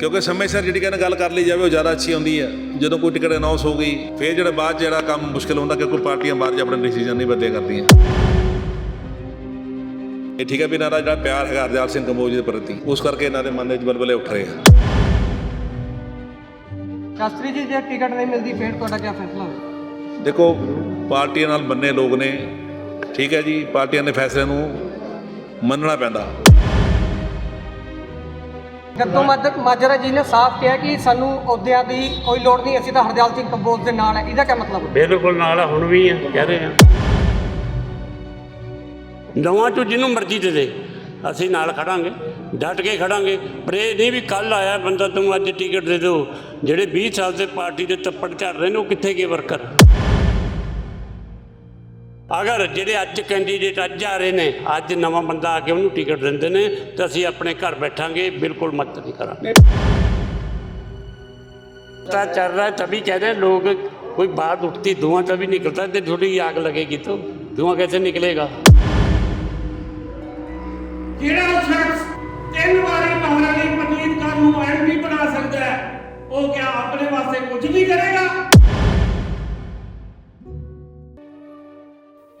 ਕਿਉਂਕਿ ਸਮੇਂ ਸਿਰ ਜਿਹੜੀ ਕਹਿੰਦੇ ਗੱਲ ਕਰ ਲਈ ਜਾਵੇ ਉਹ ਜ਼ਿਆਦਾ ਅੱਛੀ ਹੁੰਦੀ ਹੈ ਜਦੋਂ ਕੋਈ ਟਿਕਟ ਅਨਾਉਂਸ ਹੋ ਗਈ ਫਿਰ ਜਿਹੜਾ ਬਾਅਦ ਜਿਹੜਾ ਕੰਮ ਮੁਸ਼ਕਲ ਹੁੰਦਾ ਕਿਉਂਕਿ ਪਾਰਟੀਆਂ ਬਾਅਦ 'ਚ ਆਪਣੇ ਡਿਸੀਜਨ ਨਹੀਂ ਬਦਲਿਆ ਕਰਦੀਆਂ। ਇਹ ਠੀਕ ਹੈ ਵੀ ਇਹਨਾਂ ਦਾ ਜਿਹੜਾ ਪਿਆਰ ਹੈਗਾ ਹਰਦਿਆਲ ਸਿੰਘ ਕੰਬੋਜ ਦੇ ਪ੍ਰਤੀ ਉਸ ਕਰਕੇ ਇਹਨਾਂ ਦੇ ਮਨ ਦੇ ਵਿੱਚ ਬਲਬਲੇ ਉੱਠ ਰਹੇ ਆ। ਸ਼ਾਸਤਰੀ ਜੀ ਜੇ ਟਿਕਟ ਨਹੀਂ ਮਿਲਦੀ ਫਿਰ ਤੁਹਾਡਾ ਕੀ ਫੈਸਲਾ ਹੋਵੇ ਦੇਖੋ ਪਾਰਟੀਆਂ ਨਾਲ ਬੰਨੇ ਲੋਕ ਨੇ ਠੀਕ ਹੈ ਜੀ ਪਾਰਟੀਆਂ ਦੇ ਫੈਸਲੇ ਨੂੰ ਮੰਨਣਾ ਪੈਂਦਾ। ਮੱਧ- ਮਾਜਰਾ ਜੀ ਨੇ ਸਾਫ਼ ਕਿਹਾ ਕਿ ਸਾਨੂੰ ਅਹੁਦਿਆਂ ਦੀ ਕੋਈ ਲੋੜ ਨਹੀਂ ਅਸੀਂ ਤਾਂ ਹਰਦਿਆਲ ਸਿੰਘ ਕੰਬੋਜ ਦੇ ਨਾਲ ਹੈ। ਇਹਦਾ ਕੀ ਮਤਲਬ? ਹੈ ਬਿਲਕੁਲ ਨਾਲ ਆ, ਹੁਣ ਵੀ ਆ ਕਹਿ ਰਹੇ ਆ। ਨਵਾਂ ਚੋਂ ਜਿਹਨੂੰ ਮਰਜ਼ੀ ਦੇ ਦੇ ਅਸੀਂ ਨਾਲ ਖੜਾਂਗੇ ਡਟ ਕੇ ਖੜਾਂਗੇ। ਪਰ ਇਹ ਨਹੀਂ ਵੀ ਕੱਲ ਆਇਆ ਬੰਦਾ ਤੂੰ ਅੱਜ ਟਿਕਟ ਦੇ ਦਿਓ। ਜਿਹੜੇ 20 ਸਾਲ ਦੇ ਪਾਰਟੀ ਦੇ ਤੱਪੜ ਝੜ ਰਹੇ ਨੇ ਉਹ ਕਿੱਥੇ ਗਏ ਵਰਕਰ ਅਗਰ ਜਿਹੜੇ ਅੱਜ ਕੈਂਡੀਡੇਟ ਅੱਜ ਆ ਰਹੇ ਨੇ, ਅੱਜ ਨਵਾਂ ਬੰਦਾ ਆ ਕੇ ਉਹਨੂੰ ਟਿਕਟ ਦਿੰਦੇ ਨੇ, ਤੇ ਅਸੀਂ ਆਪਣੇ ਘਰ ਬੈਠਾਂਗੇ, ਬਿਲਕੁਲ ਮਤ ਨਹੀਂ ਕਰਾਂਗੇ। ਤਾਂ ਚੱਲ ਰਿਹਾ ਤभी ਕਹਿ ਲੋਕ, ਕੋਈ ਬਾਤ ਉੱਠਦੀ, ਧੂਆਂ ਵੀ ਨਿਕਲਦਾ, ਤੇ ਥੋੜੀ ਆਗ ਲੱਗੇਗੀ ਤਾਂ। ਧੂਆਂ ਕਿਵੇਂ ਨਿਕਲੇਗਾ? ਜਿਹੜਾ ਸ਼ਖਸ ਤਿੰਨ ਵਾਰੀ ਮਹਾਰਾਣੀ ਪਨੀਤ ਕਾ ਨੂੰ ਐਮਪੀ ਬਣਾ ਸਕਦਾ ਹੈ, ਉਹ ਕਿਆ ਆਪਣੇ ਵਾਸਤੇ ਕੁਝ ਵੀ ਕਰੇਗਾ?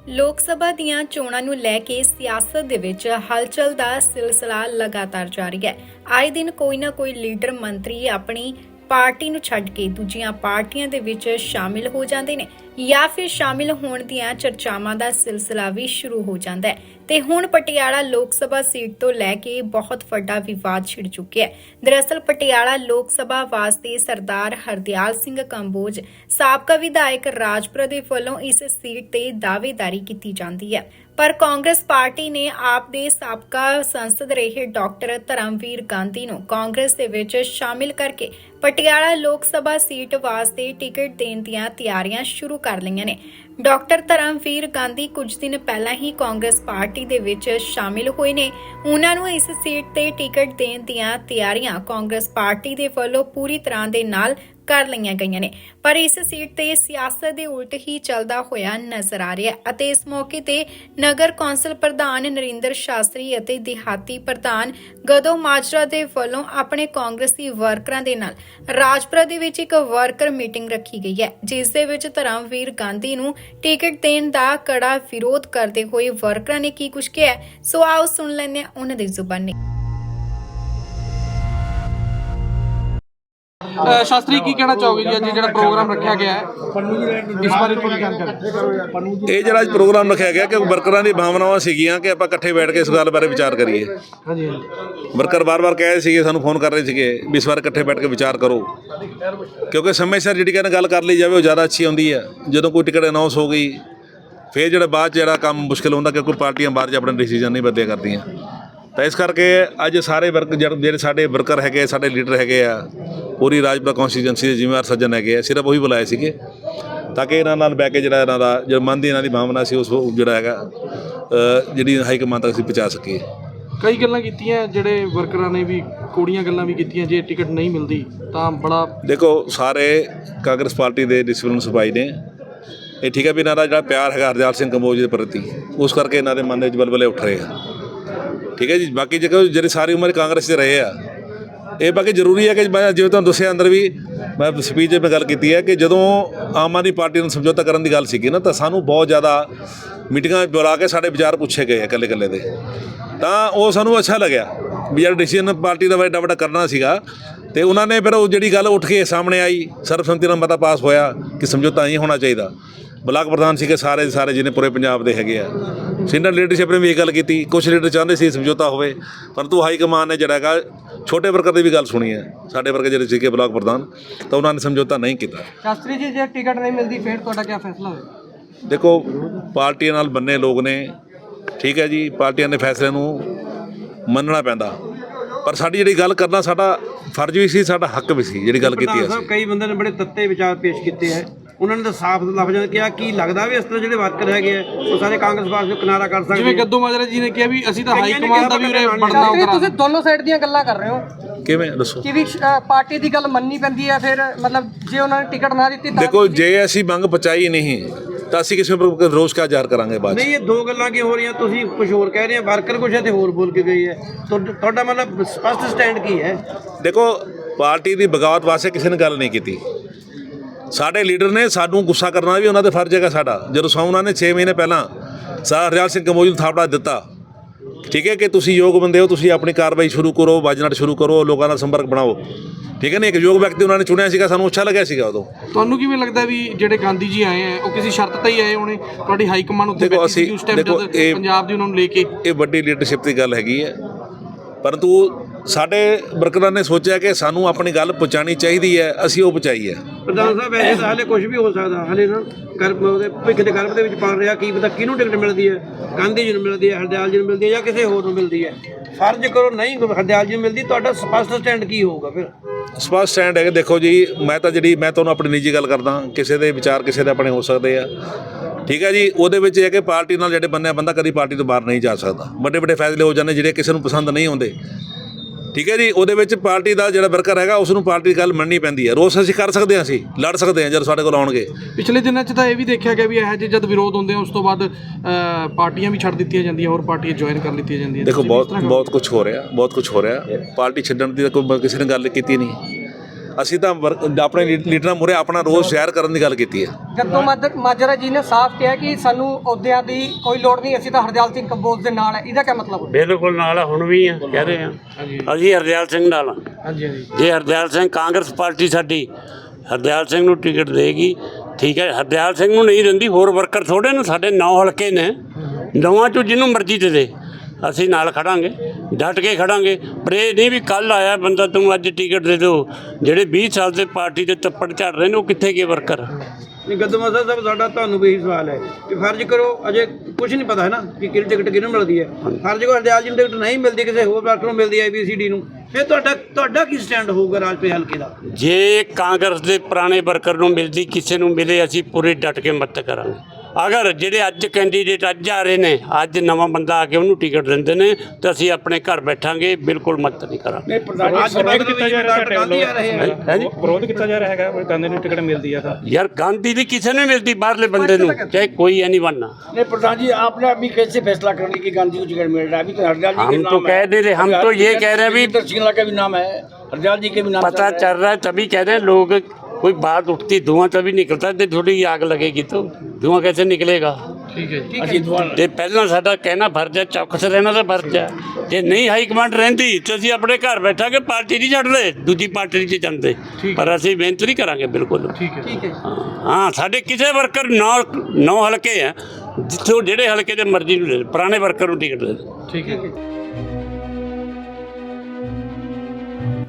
ਲੋਕ ਸਭਾ ਦੀਆਂ ਚੋਣਾਂ ਨੂੰ ਲੈ ਕੇ ਸਿਆਸਤ ਦੇ ਵਿੱਚ ਹਲਚਲ ਦਾ ਸਿਲਸਿਲਾ ਲਗਾਤਾਰ ਜਾਰੀ ਹੈ। ਆਏ ਦਿਨ ਕੋਈ ਨਾ ਕੋਈ ਲੀਡਰ ਮੰਤਰੀ ਆਪਣੀ ਪਾਰਟੀ ਨੂੰ ਛੱਡ ਕੇ ਦੂਜੀਆਂ ਪਾਰਟੀਆਂ ਦੇ ਵਿੱਚ ਸ਼ਾਮਿਲ ਹੋ ਜਾਂਦੇ ਨੇ ਜਾਂ ਫਿਰ ਸ਼ਾਮਿਲ ਹੋਣ ਦੀਆਂ ਚਰਚਾਵਾਂ ਦਾ ਸਿਲਸਿਲਾ ਵੀ ਸ਼ੁਰੂ ਹੋ ਜਾਂਦਾ ਹੈ। ਤੇ ਹੁਣ ਪਟਿਆਲਾ ਲੋਕ ਸਭਾ ਸੀਟ ਤੋਂ ਲੈ ਕੇ ਬਹੁਤ ਵੱਡਾ ਵਿਵਾਦ ਛਿੜ ਚੁੱਕਿਆ ਹੈ। ਦਰਅਸਲ ਪਟਿਆਲਾ ਲੋਕ ਸਭਾ ਵਾਸਤੇ ਸਰਦਾਰ ਹਰਦਿਆਲ ਸਿੰਘ ਕੰਬੋਜ, ਸਾਬਕਾ ਵਿਧਾਇਕ ਰਾਜਪੁਰਾ ਦੇ ਵੱਲੋਂ ਇਸ ਸੀਟ ਤੇ ਦਾਅਵੇਦਾਰੀ ਕੀਤੀ ਜਾਂਦੀ ਹੈ। ਪਰ ਕਾਂਗਰਸ ਪਾਰਟੀ ਨੇ ਆਪ ਦੇ ਸਾਬਕਾ ਸੰਸਦ ਰਹੇ ਡਾਕਟਰ ਧਰਮਵੀਰ ਗਾਂਧੀ ਨੂੰ ਕਾਂਗਰਸ ਦੇ ਵਿੱਚ ਸ਼ਾਮਿਲ ਕਰਕੇ ਪਟਿਆਲਾ ਲੋਕ ਸਭਾ ਸੀਟ ਵਾਸਤੇ ਟਿਕਟ ਦੇਣ ਦੀਆਂ ਤਿਆਰੀਆਂ ਸ਼ੁਰੂ ਕਰ ਲਈਆਂ ਨੇ। ਡਾਕਟਰ ਧਰਮਵੀਰ ਗਾਂਧੀ ਕੁਝ ਦਿਨ ਪਹਿਲਾਂ ਹੀ ਕਾਂਗਰਸ ਪਾਰਟੀ ਦੇ ਵਿੱਚ ਸ਼ਾਮਿਲ ਹੋਏ ਨੇ। ਉਹਨਾਂ ਨੂੰ ਇਸ ਸੀਟ ਤੇ ਟਿਕਟ ਦੇਣ ਦੀਆਂ ਤਿਆਰੀਆਂ ਕਾਂਗਰਸ ਪਾਰਟੀ ਦੇ ਵੱਲੋਂ ਪੂਰੀ ਤਰ੍ਹਾਂ ਦੇ ਨਾਲ ਕਰ ਲਈਆਂ ਗਈਆਂ ਨੇ ਪਰ ਇਸ ਸੀਟ ਤੇ ਸਿਆਸਤ ਦੇ ਉਲਟ ਹੀ ਚੱਲਦਾ ਹੋਇਆ ਨਜ਼ਰ ਆ ਰਿਹਾ ਅਤੇ ਇਸ ਮੌਕੇ ਤੇ ਨਗਰ ਕੌਂਸਲ ਪ੍ਰਧਾਨ ਨਰਿੰਦਰ ਸ਼ਾਸਤਰੀ ਅਤੇ ਦਿਹਾਤੀ ਪ੍ਰਧਾਨ ਗਦੋ ਮਾਜਰਾ ਦੇ ਵੱਲੋਂ ਆਪਣੇ ਕਾਂਗਰਸੀ ਵਰਕਰਾਂ ਦੇ ਨਾਲ ਰਾਜਪੁਰਾ ਦੇ ਵਿੱਚ ਇੱਕ ਵਰਕਰ ਮੀਟਿੰਗ ਰੱਖੀ ਗਈ ਹੈ, ਜਿਸ ਦੇ ਵਿੱਚ ਧਰਮਵੀਰ ਗਾਂਧੀ ਨੂੰ ਟਿਕਟ ਦੇਣ ਦਾ ਕੜਾ ਵਿਰੋਧ ਕਰਦੇ ਹੋਏ ਵਰਕਰਾਂ ਨੇ ਕੀ ਕੁਝ ਕਿਹਾ ਹੈ? ਸੋ ਆਓ ਸੁਣ ਲੈਂਦੇ ਹਾਂ ਉਹਨਾਂ ਦੀ ਜ਼ੁਬਾਨੀ ਅ, ਸ਼ਾਸਤਰੀ ਕੀ ਕਹਿਣਾ ਚਾਹੋਗੇ ਜੀ? ਅੱਜ ਜਿਹੜਾ ਪ੍ਰੋਗਰਾਮ ਰੱਖਿਆ ਗਿਆ ਹੈ ਇਸ ਬਾਰੇ ਥੋੜੀ ਜਾਣਕਾਰੀ ਇਹ ਜਿਹੜਾ ਅੱਜ ਪ੍ਰੋਗਰਾਮ ਰੱਖਿਆ ਗਿਆ ਕਿ ਵਰਕਰਾਂ ਦੀ ਭਾਵਨਾਵਾਂ ਸੀਗੀਆਂ ਕਿ ਆਪਾਂ ਇਕੱਠੇ ਬੈਠ ਕੇ ਇਸ ਗੱਲ ਬਾਰੇ ਵਿਚਾਰ ਕਰੀਏ। ਹਾਂਜੀ ਵਰਕਰ ਬਾਰ-ਬਾਰ ਕਹਿ ਰਹੇ ਸੀਗੇ ਸਾਨੂੰ ਫੋਨ ਕਰ ਰਹੇ ਸੀਗੇ ਵੀ ਇਸ ਵਾਰ ਇਕੱਠੇ ਬੈਠ ਕੇ ਵਿਚਾਰ ਕਰੋ। ਕਿਉਂਕਿ ਸਮੇਂ ਸਿਰ ਜਿਹੜੀ ਕਹਿੰਦੇ ਗੱਲ ਕਰ ਲਈ ਜਾਵੇ ਉਹ ਜ਼ਿਆਦਾ ਅੱਛੀ ਹੁੰਦੀ ਹੈ। ਜਦੋਂ ਕੋਈ ਟਿਕਟ ਅਨਾਉਂਸ ਹੋ ਗਈ ਫਿਰ ਜਿਹੜਾ ਬਾਅਦ 'ਚ ਜਿਹੜਾ ਕੰਮ ਮੁਸ਼ਕਲ ਹੁੰਦਾ ਕਿਉਂਕਿ ਪਾਰਟੀਆਂ ਬਾਅਦ 'ਚ ਆਪਣੇ ਡਿਸੀਜਨ ਨਹੀਂ ਬਦਲਿਆ ਕਰਦੀਆਂ। ਤਾਂ ਇਸ ਕਰਕੇ ਅੱਜ ਸਾਰੇ ਵਰਕ ਜਿਹੜੇ ਸਾਡੇ ਵਰਕਰ ਹੈਗੇ ਸਾਡੇ ਲੀਡਰ ਹੈਗੇ ਆ ਪੂਰੀ ਰਾਜਪੁਰਾ ਕੌਂਸਟੀਚੁਐਂਸੀ ਦੇ ਜ਼ਿੰਮੇਵਾਰ ਸੱਜਣ ਹੈਗੇ ਆ ਸਿਰਫ ਉਹੀ ਬੁਲਾਏ ਸੀਗੇ। ਤਾਂ ਕਿ ਇਹਨਾਂ ਨਾਲ ਬਹਿ ਕੇ ਜਿਹੜਾ ਇਹਨਾਂ ਦਾ ਜੋ ਮਨ ਦੀ ਇਹਨਾਂ ਦੀ ਭਾਵਨਾ ਸੀ ਉਸ ਜਿਹੜਾ ਹੈਗਾ ਜਿਹੜੀ ਹਾਈ ਕਮਾਂਡ ਤੱਕ ਅਸੀਂ ਪਹੁੰਚਾ ਸਕੀਏ। ਕਈ ਗੱਲਾਂ ਕੀਤੀਆਂ ਜਿਹੜੇ ਵਰਕਰਾਂ ਨੇ ਵੀ ਕੋੜੀਆਂ ਗੱਲਾਂ ਵੀ ਕੀਤੀਆਂ ਜੇ ਟਿਕਟ ਨਹੀਂ ਮਿਲਦੀ ਤਾਂ ਬੜਾ ਦੇਖੋ ਸਾਰੇ ਕਾਂਗਰਸ ਪਾਰਟੀ ਦੇ ਡਿਸਪਲਿਨ ਸਿਪਾਹੀ ਨੇ। ਇਹ ਠੀਕ ਹੈ ਵੀ ਇਹਨਾਂ ਦਾ ਜਿਹੜਾ ਪਿਆਰ ਹੈਗਾ ਹਰਦਿਆਲ ਸਿੰਘ ਕੰਬੋਜ ਦੇ ਪ੍ਰਤੀ ਉਸ ਕਰਕੇ ਇਹਨਾਂ ਦੇ ਮਨ ਦੇ ਵਿੱਚ ਬਲਬਲੇ ਉੱਠ ਰਹੇ ਆ। ਠੀਕ ਹੈ ਜੀ ਬਾਕੀ ਜਿਹੜੇ ਜਿਹੜੇ ਸਾਰੀ ਉਮਰ ਕਾਂਗਰਸ 'ਚ ਰਹੇ ਆ ਇਹ ਬਾਕੀ ਜ਼ਰੂਰੀ ਹੈ ਕਿ ਮੈਂ ਜਿਵੇਂ ਤੁਹਾਨੂੰ ਦੱਸਿਆ ਅੰਦਰ ਵੀ ਮੈਂ ਸਪੀਚ 'ਚ ਮੈਂ ਗੱਲ ਕੀਤੀ ਹੈ ਕਿ ਜਦੋਂ ਆਮ ਆਦਮੀ ਪਾਰਟੀ ਨੂੰ ਸਮਝੌਤਾ ਕਰਨ ਦੀ ਗੱਲ ਸੀਗੀ ਨਾ ਤਾਂ ਸਾਨੂੰ ਬਹੁਤ ਜ਼ਿਆਦਾ ਮੀਟਿੰਗਾਂ ਬੁਲਾ ਕੇ ਸਾਡੇ ਵਿਚਾਰ ਪੁੱਛੇ ਗਏ ਇਕੱਲੇ ਇਕੱਲੇ ਦੇ। ਤਾਂ ਉਹ ਸਾਨੂੰ ਅੱਛਾ ਲੱਗਿਆ ਵੀ ਜਿਹੜਾ ਡਿਸੀਜਨ ਪਾਰਟੀ ਦਾ ਵੱਡਾ ਵੱਡਾ ਕਰਨਾ ਸੀਗਾ ਤੇ ਉਹਨਾਂ ਨੇ ਫਿਰ ਉਹ ਜਿਹੜੀ ਗੱਲ ਉੱਠ ਕੇ ਸਾਹਮਣੇ ਆਈ, ਸਰਬਸੰਮਤੀ ਨਾਲ ਮਤਾ ਪਾਸ ਹੋਇਆ ਕਿ ਸਮਝੌਤਾ ਨਹੀਂ ਹੋਣਾ ਚਾਹੀਦਾ। ਬਲਾਕ ਪ੍ਰਧਾਨ ਸੀਗੇ ਸਾਰੇ ਦੇ ਸਾਰੇ ਜਿਹਨੇ ਪੂਰੇ ਪੰਜਾਬ ਦੇ ਹੈਗੇ ਆ। ਸੀਨੀਅਰ ਲੀਡਰਸ਼ਿਪ ਨੇ ਵੀ ਇਹ ਗੱਲ ਕੀਤੀ ਕੁਝ ਲੀਡਰ ਚਾਹੁੰਦੇ ਸੀ ਸਮਝੌਤਾ ਹੋਵੇ ਪਰੰਤੂ ਹਾਈ ਕਮਾਨ ਨੇ ਜਿਹੜਾ ਹੈਗਾ ਛੋਟੇ ਵਰਕਰ ਦੀ ਵੀ ਗੱਲ ਸੁਣੀ ਹੈ। ਸਾਡੇ ਵਰਗੇ ਜਿਹੜੇ ਸੀਗੇ ਬਲਾਕ ਪ੍ਰਧਾਨ ਤਾਂ ਉਹਨਾਂ ਨੇ ਸਮਝੌਤਾ ਨਹੀਂ ਕੀਤਾ। ਸ਼ਾਸਤਰੀ ਜੀ ਜੇ ਟਿਕਟ ਨਹੀਂ ਮਿਲਦੀ ਫਿਰ ਤੁਹਾਡਾ ਕੀ ਫੈਸਲਾ ਹੋਵੇ? ਦੇਖੋ ਪਾਰਟੀਆਂ ਨਾਲ ਬੰਨੇ ਲੋਕ ਨੇ ਠੀਕ ਹੈ ਜੀ ਪਾਰਟੀਆਂ ਦੇ ਫੈਸਲੇ ਨੂੰ ਮੰਨਣਾ ਪੈਂਦਾ। ਪਰ ਸਾਡੀ ਜਿਹੜੀ ਗੱਲ ਕਰਨਾ ਸਾਡਾ ਫਰਜ਼ ਵੀ ਸੀ ਸਾਡਾ ਹੱਕ ਵੀ ਸੀ ਜਿਹੜੀ ਗੱਲ ਕੀਤੀ ਸਾਹਿਬ ਕਈ ਬੰਦੇ ਨੇ ਬੜੇ ਤੱਤੇ ਵਿਚਾਰ ਪੇਸ਼ ਕੀਤੇ ਹੈ। ਉਹਨਾਂ ਨੇ ਤਾਂ ਸਾਫ਼ ਲਫ਼ਜ਼ਾਂ ਵਿੱਚ ਕਿਹਾ ਕੀ ਲੱਗਦਾ ਵੀ ਇਸ ਤਰ੍ਹਾਂ ਜਿਹੜੇ ਵਰਕਰ ਹੈਗੇ ਆ ਉਹ ਸਾਰੇ ਕਾਂਗਰਸ ਪਾਰਟੀ ਨੂੰ ਕਿਨਾਰਾ ਕਰ ਸਕਦੇ ਜਿਵੇਂ ਗੱਦੂ ਮਾਜਰਾ ਜੀ ਨੇ ਕਿਹਾ ਵੀ ਅਸੀਂ ਤਾਂ ਹਾਈ ਕਮਾਂਡ ਦਾ ਵੀ ਉਰੇ ਬਣਨਾ ਸ਼ਾਸਤਰੀ ਤੁਸੀਂ ਦੋਨੋਂ ਸਾਈਡ ਦੀਆਂ ਗੱਲਾਂ ਕਰ ਰਹੇ ਹੋ? ਕਿਵੇਂ? ਦੱਸੋ। ਕਿ ਵੀ ਅ, ਪਾਰਟੀ ਦੀ ਗੱਲ ਮੰਨਣੀ ਪੈਂਦੀ ਹੈ ਫਿਰ ਮਤਲਬ ਜੇ ਉਹਨਾਂ ਨੇ ਟਿਕਟ ਨਾ ਦਿੱਤੀ ਤਾਂ ਦੇਖੋ ਜੇ ਅਸੀਂ ਮੰਗ ਪਚਾਈ ਨਹੀਂ ਤਾਂ ਅਸੀਂ ਕਿਸੇ ਉੱਪਰ ਰੋਸ ਕਾ ਜ਼ਾਹਰ ਕਰਾਂਗੇ ਬਾਅਦ 'ਚ। ਨਹੀਂ ਇਹ ਦੋ ਗੱਲਾਂ ਕੀ ਹੋ ਰਹੀਆਂ? ਤੁਸੀਂ ਕੁਝ ਹੋਰ ਕਹਿ ਰਹੇ ਹੋ ਵਰਕਰ ਕੁਝ ਹੈ ਤੇ ਹੋਰ ਬੋਲ ਕੇ ਗਈ ਹੈ ਤੁਹਾ- ਤੁਹਾਡਾ ਮਤਲਬ ਸਪਸ਼ਟ ਸਟੈਂਡ ਕੀ ਹੈ? ਦੇਖੋ ਪਾਰਟੀ ਦੀ ਬਗਾਵਤ ਵਾਸਤੇ ਕਿਸੇ ਨੇ ਗੱਲ ਨਹੀਂ ਕੀਤੀ। ਸਾਡੇ ਲੀਡਰ ਨੇ ਸਾਨੂੰ ਗੁੱਸਾ ਕਰਨਾ ਵੀ ਉਹਨਾਂ ਦੇ ਫਰਜ਼ ਹੈਗਾ ਸਾਡਾ। ਜਦੋਂ ਸੌ ਉਹਨਾਂ ਨੇ 6 ਮਹੀਨੇ ਪਹਿਲਾਂ ਸਰ ਹਰਜਾਲ ਸਿੰਘ ਕੰਬੋਜ ਨੂੰ ਥਾਪੜਾ ਦਿੱਤਾ। ਠੀਕ ਹੈ ਕਿ ਤੁਸੀਂ ਯੋਗ ਬੰਦੇ ਹੋ ਤੁਸੀਂ ਆਪਣੀ ਕਾਰਵਾਈ ਸ਼ੁਰੂ ਕਰੋ ਬਾਜਨਾਟ ਸ਼ੁਰੂ ਕਰੋ ਲੋਕਾਂ ਨਾਲ ਸੰਪਰਕ ਬਣਾਓ। ਠੀਕ ਹੈ ਨਾ ਇੱਕ ਯੋਗ ਵਿਅਕਤੀ ਉਹਨਾਂ ਨੇ ਚੁਣਿਆ ਸੀਗਾ ਸਾਨੂੰ ਅੱਛਾ ਲੱਗਿਆ ਸੀਗਾ ਉਦੋਂ। ਤੁਹਾਨੂੰ ਕਿਵੇਂ ਲੱਗਦਾ ਵੀ ਜਿਹੜੇ ਗਾਂਧੀ ਜੀ ਆਏ ਆ ਉਹ ਕਿਸੇ ਸ਼ਰਤ ਤੇ ਹੀ ਆਏ ਹੋਣੇ? ਤੁਹਾਡੀ ਹਾਈ ਕਮਾਂਡ ਉੱਤੇ ਬੈਠੀ ਸੀ ਉਸ ਟਾਈਮ ਜਦ ਪੰਜਾਬ ਦੀ ਉਹਨਾਂ ਨੂੰ ਲੈ ਕੇ। ਇਹ ਵੱਡੀ ਲੀਡਰਸ਼ਿਪ ਦੀ ਗੱਲ ਹੈਗੀ ਹੈ। ਪਰੰਤੂ ਸਾਡੇ ਵਰਕਰਾਂ ਨੇ ਸੋਚਿਆ ਕਿ ਸਾਨੂੰ ਆਪਣੀ ਗੱਲ ਪਹੁੰਚਾਣੀ ਚਾਹੀਦੀ ਹੈ ਅਸੀਂ ਉਹ ਪਹੁੰਚਾਈ ਹੈ ਪ੍ਰਧਾਨ ਸਾਹਿਬ ਤਾਂ ਹਲੇ ਕੁਝ ਵੀ ਹੋ ਸਕਦਾ। ਹਲੇ ਨਾ ਗਰਭ ਉਹਦੇ ਭਿੱਖ ਦੇ ਗਰਭ ਦੇ ਵਿੱਚ ਪਲ ਰਿਹਾ ਕੀ ਪਤਾ ਕਿਹਨੂੰ ਟਿਕਟ ਮਿਲਦੀ ਹੈ। ਗਾਂਧੀ ਜੀ ਨੂੰ ਮਿਲਦੀ ਹੈ ਹਰਦਿਆਲ ਜੀ ਨੂੰ ਮਿਲਦੀ ਹੈ ਜਾਂ ਕਿਸੇ ਹੋਰ ਨੂੰ ਮਿਲਦੀ ਹੈ। ਫਰਜ਼ ਕਰੋ ਨਹੀਂ ਹਰਦਿਆਲ ਜੀ ਨੂੰ ਮਿਲਦੀ ਤੁਹਾਡਾ ਸਪਸ਼ਟ ਸਟੈਂਡ ਕੀ ਹੋਊਗਾ ਫਿਰ? ਸਪਸ਼ਟ ਸਟੈਂਡ ਹੈ ਕਿ ਦੇਖੋ ਜੀ ਮੈਂ ਤਾਂ ਜਿਹੜੀ ਮੈਂ ਤੁਹਾਨੂੰ ਆਪਣੀ ਨਿੱਜੀ ਗੱਲ ਕਰਦਾ ਕਿਸੇ ਦੇ ਵਿਚਾਰ ਕਿਸੇ ਦੇ ਆਪਣੇ ਹੋ ਸਕਦੇ ਆ। ਠੀਕ ਹੈ ਜੀ ਉਹਦੇ ਵਿੱਚ ਇਹ ਹੈ ਕਿ ਪਾਰਟੀ ਨਾਲ ਜਿਹੜੇ ਬੰਨੇ ਬੰਦਾ ਕਦੀ ਪਾਰਟੀ ਤੋਂ ਬਾਹਰ ਨਹੀਂ ਜਾ ਸਕਦਾ। ਵੱਡੇ ਵੱਡੇ ਫੈਸਲੇ ਹੋ ਜਾਂਦੇ ਜਿਹੜੇ ਕਿਸੇ ਨੂੰ ਪਸੰਦ ਨਹੀਂ ਆਉਂਦੇ। ਠੀਕ ਹੈ ਜੀ ਉਹਦੇ ਵਿੱਚ ਪਾਰਟੀ ਦਾ ਜਿਹੜਾ ਵਰਕਰ ਹੈਗਾ ਉਸ ਨੂੰ ਪਾਰਟੀ ਦੀ ਗੱਲ ਮੰਨਣੀ ਪੈਂਦੀ ਹੈ। ਰੋਸ ਅਸੀਂ ਕਰ ਸਕਦੇ ਹਾਂ ਅਸੀਂ ਲੜ ਸਕਦੇ ਹਾਂ ਜਦੋਂ ਸਾਡੇ ਕੋਲ ਆਉਣਗੇ। ਪਿਛਲੇ ਦਿਨਾਂ 'ਚ ਤਾਂ ਇਹ ਵੀ ਦੇਖਿਆ ਗਿਆ ਵੀ ਇਹੋ ਜਿਹੇ ਜਦ ਵਿਰੋਧ ਹੁੰਦੇ ਆ ਉਸ ਤੋਂ ਬਾਅਦ ਅ, ਪਾਰਟੀਆਂ ਵੀ ਛੱਡ ਦਿੱਤੀਆਂ ਜਾਂਦੀਆਂ ਹੋਰ ਪਾਰਟੀਆਂ ਜੁਆਇਨ ਕਰ ਲਿੱਤੀਆਂ ਜਾਂਦੀਆਂ। ਦੇਖੋ ਤੁਸੀਂ ਬਹੁਤ ਬਹੁਤ ਕੁਝ ਹੋ? ਰਿਹਾ ਬਹੁਤ ਕੁਝ ਹੋ ਰਿਹਾ। ਪਾਰਟੀ ਛੱਡਣ ਦੀ ਤਾਂ ਕੋਈ ਕਿਸੇ ਨੇ ਗੱਲ ਕੀਤੀ ਨਹੀਂ। ਅਸੀਂ ਤਾਂ ਆਪਣੇ ਲੀਡਰਾਂ ਮੂਹਰੇ ਆਪਣਾ ਰੋਸ ਜ਼ਾਹਿਰ ਕਰਨ ਦੀ ਗੱਲ ਕੀਤੀ ਹੈ। ਗੱਦੋ ਮਾਜਰਾ ਮਾਜਰਾ ਜੀ ਨੇ ਸਾਫ਼ ਕਿਹਾ ਕਿ ਸਾਨੂੰ ਅਹੁਦਿਆਂ ਦੀ ਕੋਈ ਲੋੜ ਨਹੀਂ ਅਸੀਂ ਤਾਂ ਹਰਦਿਆਲ ਸਿੰਘ ਕੰਬੋਜ ਦੇ ਨਾਲ ਹੈ। ਇਹਦਾ ਕੀ ਮਤਲਬ ਹੈ? ਬਿਲਕੁਲ ਨਾਲ ਹੁਣ ਵੀ ਆ ਕਹਿ ਰਹੇ ਆ। ਅਸੀਂ ਹਰਦਿਆਲ ਸਿੰਘ ਨਾਲ ਹਾਂਜੀ ਹਾਂਜੀ। ਜੇ ਹਰਦਿਆਲ ਸਿੰਘ ਕਾਂਗਰਸ ਪਾਰਟੀ ਸਾਡੀ ਹਰਦਿਆਲ ਸਿੰਘ ਨੂੰ ਟਿਕਟ ਦੇਗੀ ਠੀਕ ਹੈ ਹਰਦਿਆਲ ਸਿੰਘ ਨੂੰ ਨਹੀਂ ਦਿੰਦੀ ਹੋਰ ਵਰਕਰ ਥੋੜੇ ਨੇ ਸਾਡੇ ਨੌ ਹਲਕੇ ਨੇ। ਨੌਵਾਂ ਚੋਂ ਜਿਹਨੂੰ ਮਰਜ਼ੀ ਦੇ ਦੇ। ਅਸੀਂ ਨਾਲ ਖੜਾਂਗੇ ਡਟ ਕੇ ਖੜਾਂਗੇ। ਪਰ ਇਹ ਨਹੀਂ ਵੀ ਕੱਲ ਆਇਆ ਬੰਦਾ ਤੂੰ ਅੱਜ ਟਿਕਟ ਦੇ ਦਿਓ। ਜਿਹੜੇ 20 ਸਾਲ ਦੇ ਪਾਰਟੀ ਦੇ ਤੱਪੜ ਝੜ ਰਹੇ ਨੇ ਉਹ ਕਿੱਥੇ ਗਏ ਵਰਕਰ? ਨਹੀਂ ਗੱਦਮਾ ਸਾਹਿਬ ਸਾਡਾ ਤੁਹਾਨੂੰ ਵੀ ਇਹੀ ਸਵਾਲ ਹੈ ਕਿ ਫਰਜ਼ ਕਰੋ ਅਜੇ ਕੁਝ ਨਹੀਂ ਪਤਾ ਹੈ ਨਾ ਕਿ ਕਿਹੜੀ ਟਿਕਟ ਕਿਹਨੂੰ ਮਿਲਦੀ ਹੈ। ਫਰਜ਼ ਕਰੋ ਹਰਦਿਆਲ ਜੀ ਨੂੰ ਟਿਕਟ ਨਹੀਂ ਮਿਲਦੀ ਕਿਸੇ ਹੋਰ ਵਰਕਰ ਨੂੰ ਮਿਲਦੀ ਹੈ ABCD ਨੂੰ। ਫਿਰ ਤੁਹਾਡਾ ਤੁਹਾਡਾ ਕੀ ਸਟੈਂਡ ਹੋਊਗਾ ਰਾਜਪੁਰ ਹਲਕੇ ਦਾ? ਜੇ ਕਾਂਗਰਸ ਦੇ ਪੁਰਾਣੇ ਵਰਕਰ ਨੂੰ ਮਿਲਦੀ ਕਿਸੇ ਨੂੰ ਮਿਲੇ ਅਸੀਂ ਪੂਰੇ ਡਟ ਕੇ ਮਦਦ ਕਰਾਂਗੇ। ਅਗਰ ਜਿਹੜੇ ਅੱਜ ਕੈਂਡੀਡੇਟ ਅੱਜ ਆ ਰਹੇ ਨੇ ਅੱਜ ਨਵਾਂ ਬੰਦਾ ਆ ਕੇ ਉਹਨੂੰ ਟਿਕਟ ਦਿੰਦੇ ਨੇ ਤਾਂ ਅਸੀਂ ਆਪਣੇ ਘਰ ਬੈਠਾਂਗੇ ਬਿਲਕੁਲ ਮਦਦ ਨਹੀਂ ਕਰਾਂਗੇ ਅੱਜ ਵਿਰੋਧ ਕੀਤਾ ਜਾ ਰਿਹਾ ਗਾਂਧੀ ਆ ਰਹੇ ਹੈ ਹੈ ਜੀ ਵਿਰੋਧ ਕੀਤਾ ਜਾ ਰਿਹਾ ਹੈਗਾ ਕੋਈ ਗਾਂਧੀ ਨੂੰ ਟਿਕਟ ਮਿਲਦੀ ਆ ਤਾਂ ਯਾਰ ਗਾਂਧੀ ਦੀ ਕਿਸੇ ਨੂੰ ਮਿਲਦੀ ਬਾਹਰਲੇ ਬੰਦੇ ਨੂੰ ਚਾਹੇ ਕੋਈ ਐ ਨਹੀਂ ਬਣਨਾ नहीं प्रधान जी आपने अभी कैसे फैसला कर ली कि गांधी को टिकट मिल रहा है अभी तो हरदयाल जी हम के तो नाम कह है। दे रहे, हम अभी तो ये हरदयाल कह रहे हैं भी- जी सिंगला का भी नाम है हरदयाल जी के भी नाम पता रहा है। चल रहा है तभी कह रहे हैं लोग कोई बात उठती धुआं तभी निकलता है तो थोड़ी आग लगेगी तो धुआं कैसे निकलेगा ਅਸੀਂ ਦੁਆ ਤੇ ਪਹਿਲਾਂ ਸਾਡਾ ਕਹਿਣਾ ਫਰਜ਼ ਹੈ ਚੌਕਸ ਰਹਿਣਾ ਤਾਂ ਫਰਜ਼ ਹੈ ਜੇ ਨਹੀਂ ਹਾਈ ਕਮਾਂਡ ਰਹਿੰਦੀ ਤੇ ਅਸੀਂ ਆਪਣੇ ਘਰ ਬੈਠਾਂਗੇ ਪਾਰਟੀ ਨਹੀਂ ਛੱਡਦੇ ਦੂਜੀ ਪਾਰਟੀ 'ਚ ਜਾਂਦੇ ਪਰ ਅਸੀਂ ਮਿਹਨਤ ਨਹੀਂ ਕਰਾਂਗੇ ਬਿਲਕੁਲ ਠੀਕ ਹੈ ਠੀਕ ਹੈ ਹਾਂ ਸਾਡੇ ਕਿਸੇ ਵਰਕਰ ਨੌ ਨੌ ਹਲਕੇ ਆ ਜਿੱਥੋਂ ਜਿਹੜੇ ਹਲਕੇ ਦੇ ਮਰਜ਼ੀ ਨੂੰ ਲੈ ਲਓ, ਪੁਰਾਣੇ ਵਰਕਰ ਨੂੰ ਟਿਕਟ ਦੇ ਦਿਓ। ਠੀਕ ਹੈ